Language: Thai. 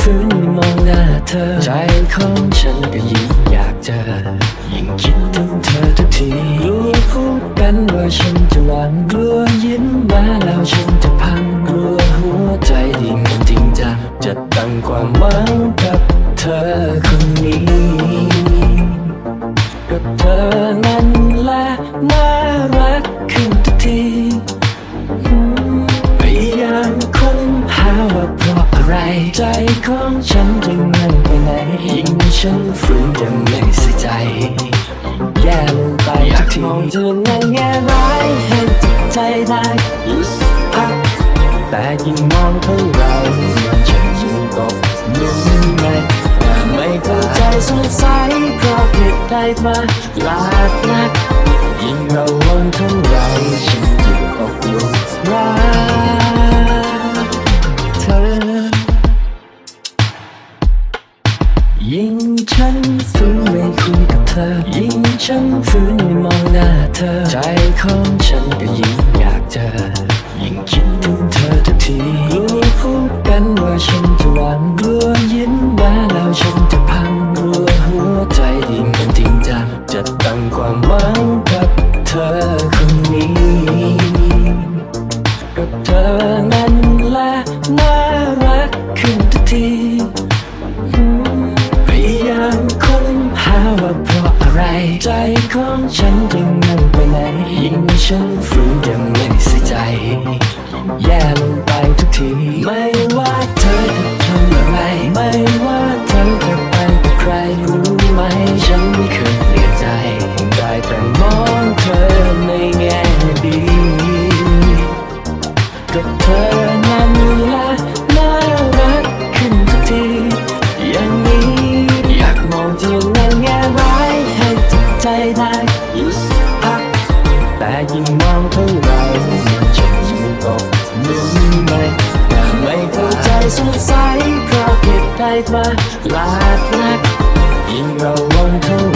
ฝืนมองหน้าเธอ ใจของฉันก็ยิ่งอยากเจอ ยิ่งคิดถึงเธอทุกทีกลัวพูดกันว่าฉันจะหวานกลัวยิ้มมาแล้วฉันจะพังกลัวหัวใจที่มันจริงจังจะตั้งความหวังกับเธอคนนี้กับเธอนั้นแหละน่ารักขึ้น ใจของฉันจึงมันไปไหนยิ่งฉันฝืนยังไม่ใส่ใจ แย่ลงไปทุกทีมองเธอในแง่ร้ายให้จิตใจได้หยุดพักแต่ยิ่งมองเท่าเรฉันยิ่งตกลุมในไม่เข้าใจสงสัยเพราะเหตุใดมาลาดนักยิ่งเราวนเท่าเร อ ยิ่งฉันฝืนไม่มองหน้าเธอ ใจของฉันก็ยิ่งอยากเจอ ยิ่งคิดถึงเธอทุกทีกลัวพูดกันว่าฉันจะหวั่นกลัวยิ้มมาแล้วฉันจะพังกลัวหัวใจดิ่งมันจริงจังจะตั้งความหวังกับเธอคนนี้กับเธอนั้นแหละน่ารักขึ้นทุกที ใจของฉันจึงมันไปไหนยิ่งฉันฝืนยังไม่ใส่ใจ แย่ลงไปทุกที ไม่ว่าเธอจะทำอะไร ไม่ว่าเธอจะไปกับใคร ได้หยุดพักแต่ยิ่งมองเท่าไราฉันยิ่งตกหลุมในไม่เข้าใจสงสัยเพราะเหตุใดมาลาดนักยิ่งเราวนเท่า